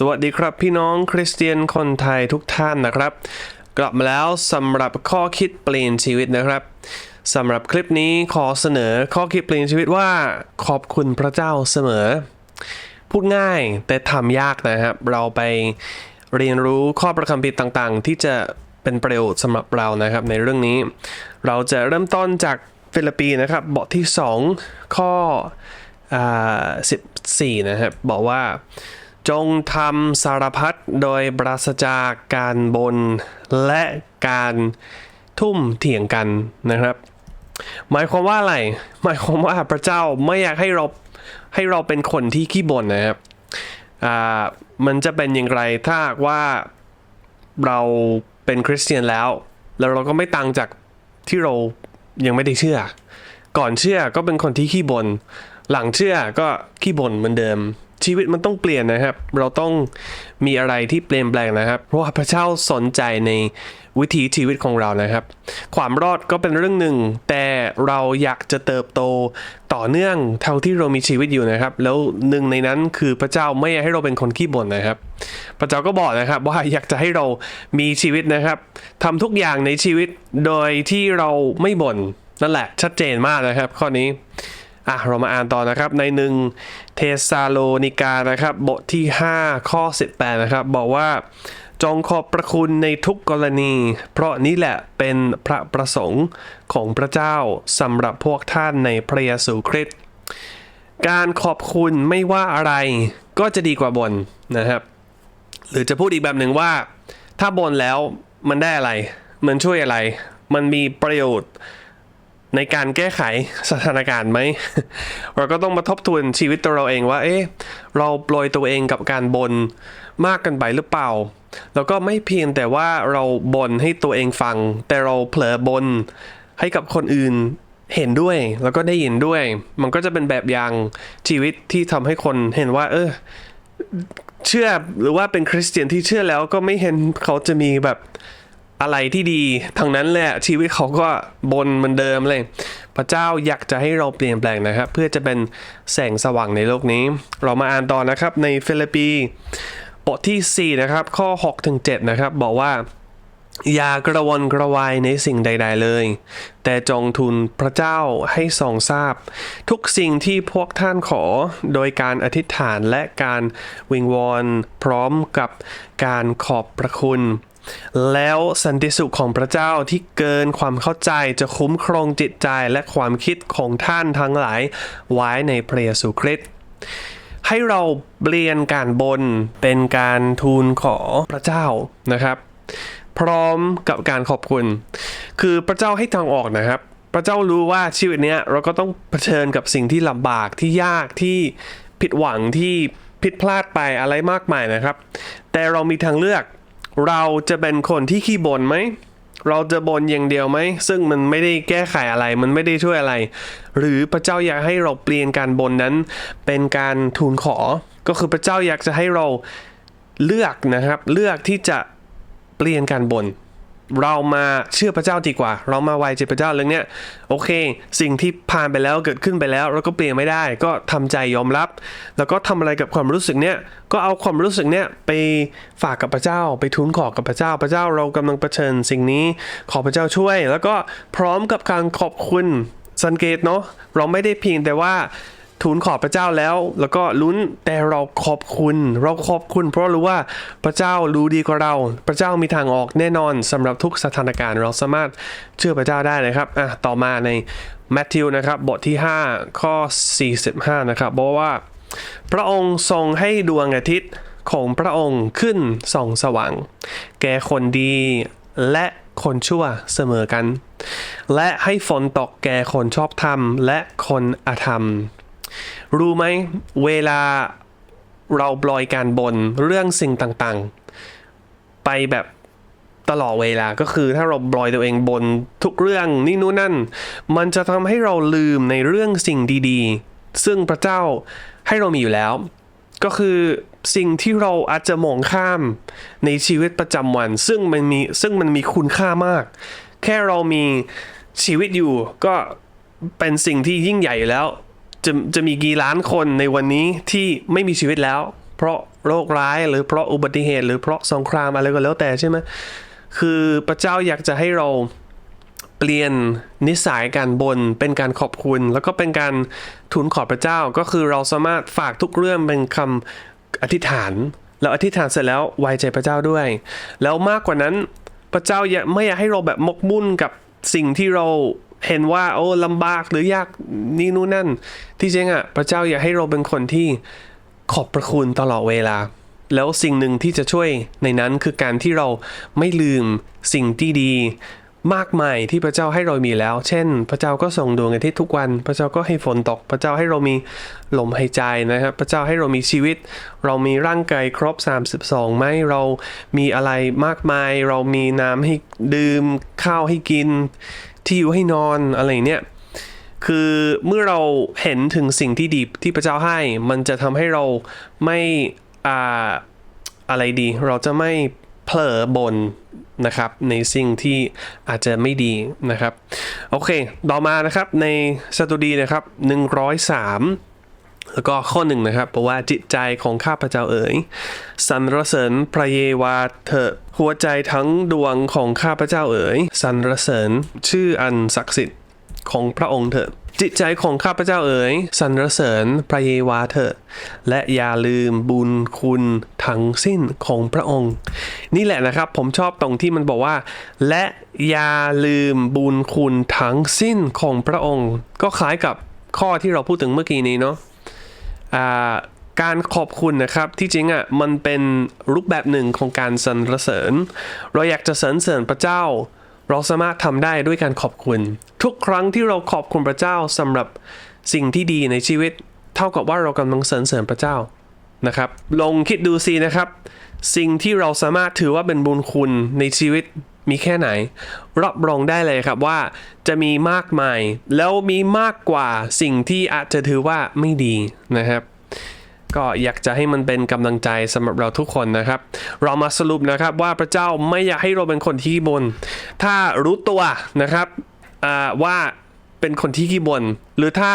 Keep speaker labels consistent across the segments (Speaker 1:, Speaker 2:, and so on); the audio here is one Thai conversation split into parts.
Speaker 1: สวัสดีครับพี่น้องคริสเตียนคนไทยทุกท่านนะครับ กลับมาแล้วสำหรับข้อคิดเปลี่ยนชีวิตนะครับสำหรับคลิปนี้ขอเสนอข้อคิดเปลี่ยนชีวิตว่าขอบคุณพระเจ้าเสมอ พูดง่ายแต่ทำยากนะครับ เราไปเรียนรู้ข้อประคำผิดต่างๆ ที่จะเป็นประโยชน์สำหรับเรานะครับ ในเรื่องนี้ เราจะเริ่มต้นจากฟิลิปปีนะครับบทที่ 2 ข้ออ14นะครับบอกว่า จงทำสารพัดโดยปราศจากการบน และการทุ่มเถียงกันนะครับ หมายความว่าอะไร หมายความว่าพระเจ้าไม่อยากให้เราให้เราเป็นคนที่ขี้บ่นนะครับอ่ามันจะเป็นอย่างไรถ้าว่าเราเป็นคริสเตียนแล้ว แล้วเราก็ไม่ต่างจากที่เรายังไม่ได้เชื่อ ก่อนเชื่อก็เป็นคนที่ขี้บน่นหลังเชื่อก็ขี้บ่นเหมือนเดิม ชีวิตมันต้องเปลี่ยนนะครับ เราต้องมีอะไรที่เปลี่ยนแปลงนะครับ เพราะว่าพระเจ้าสนใจในวิถีชีวิตของเรานะครับ ความรอดก็เป็นเรื่องหนึ่ง แต่เราอยากจะเติบโตต่อเนื่องเท่าที่เรามีชีวิตอยู่นะครับ แล้วหนึ่งในนั้นคือพระเจ้าไม่อยากให้เราเป็นคนขี้บ่นนะครับ พระเจ้าก็บอกนะครับว่าอยากจะให้เรามีชีวิตนะครับทำทุกอย่างในชีวิตโดยที่เราไม่บ่นนั่นแหละชัดเจนมากนะครับ ข้อนี้ อะเรามาอ่านต่อนะครับในหนึ่งเทสาโลนิกานะครับ บทที่ 5 ข้อ 18 นะครับ บอกว่าจงขอบพระคุณในทุกกรณี เพราะนี่แหละเป็นพระประสงค์ของพระเจ้าสำหรับพวกท่านในพระเยซูคริสต์การขอบคุณไม่ว่าอะไรก็จะดีกว่าบนนะครับ หรือจะพูดอีกแบบหนึ่งว่า ถ้าบนแล้วมันได้อะไร มันช่วยอะไร มันมีประโยชน์ ในการแก้ไขสถานการณ์ไหม เราก็ต้องมาทบทวนชีวิตตัวเราเองว่า เอ๊ะ เราปล่อยตัวเองกับการบนมากกันไปหรือเปล่า แล้วก็ไม่เพียงแต่ว่าเราบนให้ตัวเองฟัง แต่เราเผลอบนให้กับคนอื่นเห็นด้วย แล้วก็ได้ยินด้วย มันก็จะเป็นแบบอย่างชีวิตที่ทำให้คนเห็นว่า เออ เชื่อหรือว่าเป็นคริสเตียนที่เชื่อแล้วก็ไม่เห็นเขาจะมีแบบ อะไรที่ดีทางนั้นแหละชีวิตเขาก็บนเหมือนเดิมเลย พระเจ้าอยากจะให้เราเปลี่ยนแปลงนะครับ เพื่อจะเป็นแสงสว่างในโลกนี้ เรามาอ่านต่อนะครับในฟิลิปปีบทที่ 4 นะครับ ข้อ6ถึง7นะครับ บอกว่า อย่ากระวนกระวายในสิ่งใด ๆเลย แต่จงทูลพระเจ้าให้ทรงทราบ ทุกสิ่งที่พวกท่านขอโดยการอธิษฐานและการวิงวอนพร้อมกับการขอบพระคุณ แล้วสันติสุขของพระเจ้าที่เกินความเข้าใจจะคุ้มครองจิตใจและความคิดของท่านทั้งหลายไว้ในพระเยซูคริสต์ให้เราเปลี่ยนการบนเป็นการทูลขอพระเจ้านะครับ พร้อมกับการขอบคุณ คือพระเจ้าให้ทางออกนะครับ พระเจ้ารู้ว่าชีวิตเนี้ยเราก็ต้องเผชิญกับสิ่งที่ลำบากที่ยากที่ผิดหวังที่ผิดพลาดไปอะไรมากมายนะครับ แต่เรามีทางเลือก เราจะเป็นคนที่ขี้บ่นไหม เราจะบ่นอย่างเดียวไหม ซึ่งมันไม่ได้แก้ไขอะไร มันไม่ได้ช่วยอะไร หรือพระเจ้าอยากให้เราเปลี่ยนการบ่นนั้น เป็นการทูลขอ ก็คือพระเจ้าอยากจะให้เราเลือกนะครับ เลือกที่จะเปลี่ยนการบ่น เรามาเชื่อพระเจ้าดีกว่า เรามาไว้ใจพระเจ้าเรื่องเนี้ยโอเค สิ่งที่ผ่านไปแล้วเกิดขึ้นไปแล้วเราก็เปลี่ยนไม่ได้ ก็ทำใจยอมรับ แล้วก็ทำอะไรกับความรู้สึกเนี้ยก็เอาความรู้สึกเนี้ยไปฝากกับพระเจ้า ไปทูลขอกับพระเจ้า พระเจ้าเรากำลังเผชิญสิ่งนี้ขอพระเจ้าช่วย แล้วก็พร้อมกับการขอบคุณสังเกตเนาะเราไม่ได้เพียงแต่ว่า ทูลขอบพระเจ้าแล้ว แล้วก็ลุ้นแต่เราขอบคุณ เราขอบคุณ เพราะรู้ว่าพระเจ้ารู้ดีกว่าเรา พระเจ้ามีทางออกแน่นอนสำหรับทุกสถานการณ์ เราสามารถเชื่อพระเจ้าได้นะครับอะต่อมาในแมทธิวนะครับบทที่ 5 ข้อ 45 นะครับบอกว่า พระองค์ทรงให้ดวงอาทิตย์ของพระองค์ขึ้นส่องสว่าง แก่คนดีและคนชั่วเสมอกัน และให้ฝนตกแก่คนชอบธรรมและคนอธรรม รู้ไหมเวลาเราปล่อยการบนเรื่องสิ่งต่างๆ ไปแบบตลอดเวลาก็คือถ้าเราปล่อยตัวเองบนทุกเรื่องนี่นู่นนั่น มันจะทำให้เราลืมในเรื่องสิ่งดีๆ ซึ่งพระเจ้าให้เรามีอยู่แล้ว ก็คือสิ่งที่เราอาจจะมองข้ามในชีวิตประจำวัน ซึ่งมันมีซึ่งมันมีคุณค่ามาก แค่เรามีชีวิตอยู่ก็เป็นสิ่งที่ยิ่งใหญ่แล้ว จะจะมีกี่ล้านคนในวันนี้ที่ไม่มีชีวิตแล้ว เพราะโรคร้ายหรือเพราะอุบัติเหตุ หรือเพราะสงครามอะไรก็แล้วแต่ใช่ไหมคือพระเจ้าอยากจะให้เราเปลี่ยนนิสัยการบนเป็นการขอบคุณ แล้วก็เป็นการทูลขอบพระเจ้าก็คือเราสามารถฝากทุกเรื่องเป็นคำอธิษฐานแล้วอธิษฐานเสร็จแล้วไว้ใจพระเจ้าด้วย แล้วมากกว่านั้นพระเจ้าอยากไม่อยากให้เราแบบมกมุ่นกับสิ่งที่เรา เห็นว่าโอ้ลำบากหรือยากนี่นู่นนั่น ที่จริงอะ พระเจ้าอยากให้เราเป็นคนที่ขอบพระคุณตลอดเวลา แล้วสิ่งหนึ่งที่จะช่วยในนั้นคือการที่เราไม่ลืมสิ่งที่ดีมากมายที่พระเจ้าให้เรามีแล้ว เช่น พระเจ้าก็ส่งดวงอาทิตย์ทุกวัน พระเจ้าก็ให้ฝนตก พระเจ้าให้เรามีลมหายใจนะครับ พระเจ้าให้เรามีชีวิต เรามีร่างกายครบ 32ไหมเรามีอะไรมากมาย เรามีน้ำให้ดื่มข้าวให้กิน ที่อยู่ให้นอนอะไรเนี่ยคือเมื่อเราเห็นถึงสิ่งที่ดีที่พระเจ้าให้ มันจะทำให้เราไม่อ่าอะไรดี เราจะไม่เผลอบนนะครับ ในสิ่งที่อาจจะไม่ดีนะครับ โอเค ต่อมานะครับในสดุดีนะครับ 103 แล้วก็ข้อหนึ่งนะครับเพราะว่าจิตใจของข้าพเจ้าเอ๋ยสรรเสริญพระเยวาเถอะหัวใจทั้งดวงของข้าพเจ้าเอ๋ยสรรเสริญชื่ออันศักดิ์สิทธิ์ของพระองค์เถอะจิตใจของข้าพเจ้าเอ๋ยสรรเสริญพระเยวาเถอะ และอย่าลืมบุญคุณทั้งสิ้นของพระองค์ นี่แหละนะครับผมชอบตรงที่มันบอกว่า และอย่าลืมบุญคุณทั้งสิ้นของพระองค์ ก็คล้ายกับข้อที่เราพูดถึงเมื่อกี้นี้เนาะ การขอบคุณนะครับที่จริงอะมันเป็นรูปแบบหนึ่งของการสรรเสริญ เราอยากจะสรรเสริญพระเจ้า เราสามารถทำได้ด้วยการขอบคุณ ทุกครั้งที่เราขอบคุณพระเจ้าสำหรับสิ่งที่ดีในชีวิต เท่ากับว่าเรากำลังสรรเสริญพระเจ้านะครับ ลองคิดดูสินะครับ สิ่งที่เราสามารถถือว่าเป็นบุญคุณในชีวิต มีแค่ไหน รับรองได้เลยครับว่าจะมีมากมาย แล้วมีมากกว่าสิ่งที่อาจจะถือว่าไม่ดีนะครับ ก็อยากจะให้มันเป็นกำลังใจสำหรับเราทุกคนนะครับ เรามาสรุปนะครับว่าพระเจ้าไม่อยากให้เราเป็นคนที่ขี้บน ถ้ารู้ตัวนะครับว่าเป็นคนที่ขี้บนหรือถ้า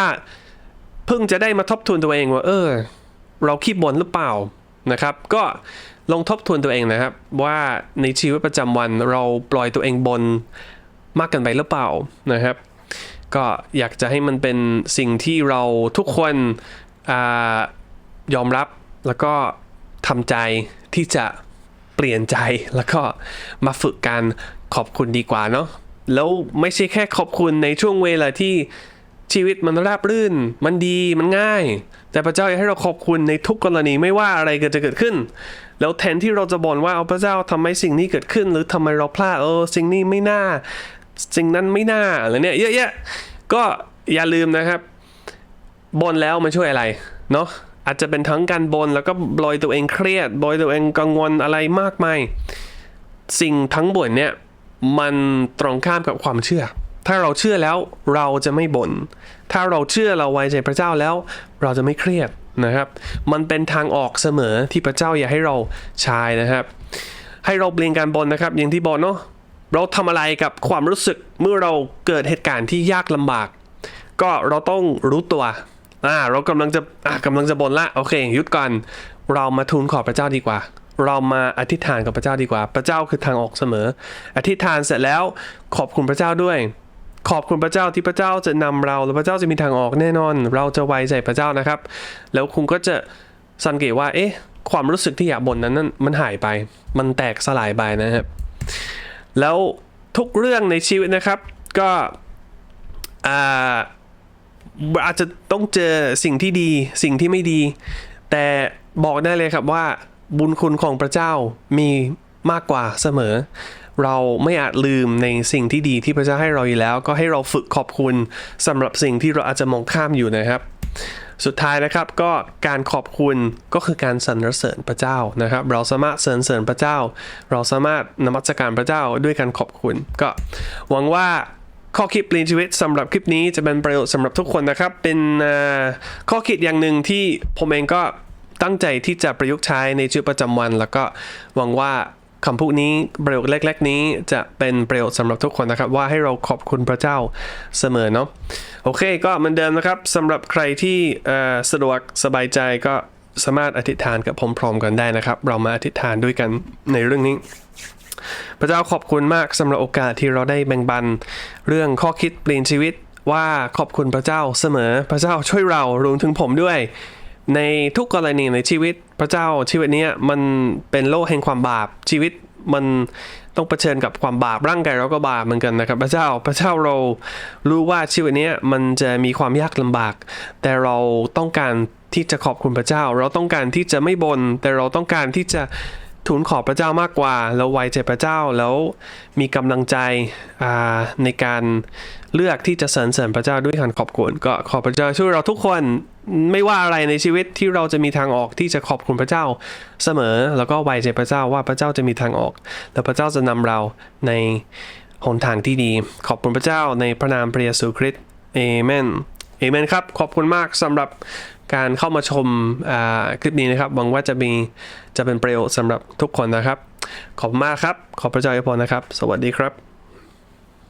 Speaker 1: เพิ่งจะได้มาทบทวนตัวเองว่า เออ เราขี้บ่นหรือเปล่านะครับ ก็ ลองทบทวนตัวเองนะครับ ว่าในชีวิตประจำวันเราปล่อยตัวเองบนมากเกินไปหรือเปล่านะครับ ก็อยากจะให้มันเป็นสิ่งที่เราทุกคนอยอมรับแล้วก็ทำใจที่จะเปลี่ยนใจแล้วก็มาฝึกการขอบคุณดีกว่าเนาะแล้วไม่ใช่แค่ขอบคุณในช่วงเวลาที่ ชีวิตมันราบรื่น มันดี มันง่าย แต่พระเจ้าอยากให้เราขอบคุณในทุกกรณีไม่ว่าอะไรเกิดจะเกิดขึ้น แล้วแทนที่เราจะบ่นว่าเอาพระเจ้าทำไมสิ่งนี้เกิดขึ้น หรือทำไมเราพลาดเออสิ่งนี้ไม่น่า สิ่งนั้นไม่น่าอะไรเนี่ยเยอะแยะก็อย่าลืมนะครับบ่นแล้วมันช่วยอะไรเนาะอาจจะเป็นทั้งการบนแล้วก็ลอยตัวเองเครียดลอยตัวเองกังวลอะไรมากมาย สิ่งทั้งบนเนี่ยมันตรงข้ามกับความเชื่อ ถ้าเราเชื่อแล้วเราจะไม่บน่น ถ้าเราเชื่อเราไว้ใจพระเจ้าแล้ว เราจะไม่เครียดนะครับ มันเป็นทางออกเสมอที่พระเจ้าอยากให้เราใช้นะครับ ให้เราเปลี่ยนการบนนะครับ อย่างที่บอกเนาะ เราทำอะไรกับความรู้สึกเมื่อเราเกิดเหตุการณ์ที่ยากลำบาก ก็เราต้องรู้ตัว อ่า เรากำลังจะ อ่ากำลังจะบ่นละ โอเคหยุดก่อน เรามาทูลขอพระเจ้าดีกว่า เรามาอธิษฐานกับพระเจ้าดีกว่า พระเจ้าคือทางออกเสมอ อธิษฐานเสร็จแล้วขอบคุณพระเจ้าด้วย ขอบคุณพระเจ้าที่พระเจ้าจะนำเราและพระเจ้าจะมีทางออกแน่นอน เราจะไว้ใจพระเจ้านะครับ แล้วคุณก็จะสังเกตว่า เอ๊ะ ความรู้สึกที่อยากบ่นนั้นนั้นมันหายไป มันแตกสลายไปนะครับ แล้วทุกเรื่องในชีวิตนะครับ ก็อ่าอาจจะต้องเจอสิ่งที่ดี สิ่งที่ไม่ดี แต่บอกได้เลยครับว่าบุญคุณของพระเจ้ามีมากกว่าเสมอ เราไม่อาจลืมในสิ่งที่ดีที่พระเจ้าให้เราอยู่แล้ว ก็ให้เราฝึกขอบคุณสำหรับสิ่งที่เราอาจจะมองข้ามอยู่นะครับ สุดท้ายนะครับก็การขอบคุณก็คือการสรรเสริญพระเจ้านะครับ เราสามารถสรรเสริญพระเจ้า เราสามารถนมัสการพระเจ้าด้วยการขอบคุณ ก็หวังว่าข้อคิดเปลี่ยนชีวิตสำหรับคลิปนี้จะเป็นประโยชน์สำหรับทุกคนนะครับ เป็นข้อคิดอย่างหนึ่งที่ผมเองก็ตั้งใจที่จะประยุกต์ใช้ในชีวิตประจำวัน แล้วก็หวังว่า คำพูดนี้ประโยคเล็กๆ นี้จะเป็นประโยชน์สำหรับทุกคนนะครับ ว่าให้เราขอบคุณพระเจ้าเสมอเนาะโอเคก็เหมือนเดิมนะครับสำหรับใครที่สะดวกสบายใจก็สามารถอธิษฐานกับผมพร้อมกันได้นะครับ เรามาอธิษฐานด้วยกันในเรื่องนี้ พระเจ้าขอบคุณมากสำหรับโอกาสที่เราได้แบ่งปัน เรื่องข้อคิดเปลี่ยนชีวิตว่าขอบคุณพระเจ้าเสมอ พระเจ้าช่วยเรารวมถึงผมด้วย ในทุกกรณีในชีวิต พระเจ้าชีวิตนี้มันเป็นโลกแห่งความบาปชีวิตมันต้องเผชิญกับความบาปร่างกายเราก็บาปเหมือนกันนะครับ พระเจ้าพระเจ้าเรารู้ว่าชีวิตนี้มันจะมีความยากลำบาก แต่เราต้องการที่จะขอบคุณพระเจ้า เราต้องการที่จะไม่บน่นแต่เราต้องการที่จะทูลขอพระเจ้ามากกว่าแล้วไว้ใจพระเจ้าแล้วมีกำลังใจในการเลือกที่จะสรรเสริญพระเจ้าด้วยการขอบคุณก็ขอพระเจ้าช่วยเราทุกคน ไม่ว่าอะไรในชีวิตที่เราจะมีทางออกที่จะขอบคุณพระเจ้าเสมอ แล้วก็ไว้ใจพระเจ้าว่าพระเจ้าจะมีทางออก แล้วพระเจ้าจะนำเราในหนทางที่ดี ขอบคุณพระเจ้าในพระนามพระเยซูคริสต์เอเมนเอเมนครับขอบคุณมากสำหรับการเข้ามาชมคลิปนี้นะครับหวังว่าจะมีจะเป็นประโยชน์สำหรับทุกคนนะครับ ขอบมากครับ ขอบพระเจ้าอวยพรนะครับ สวัสดีครับ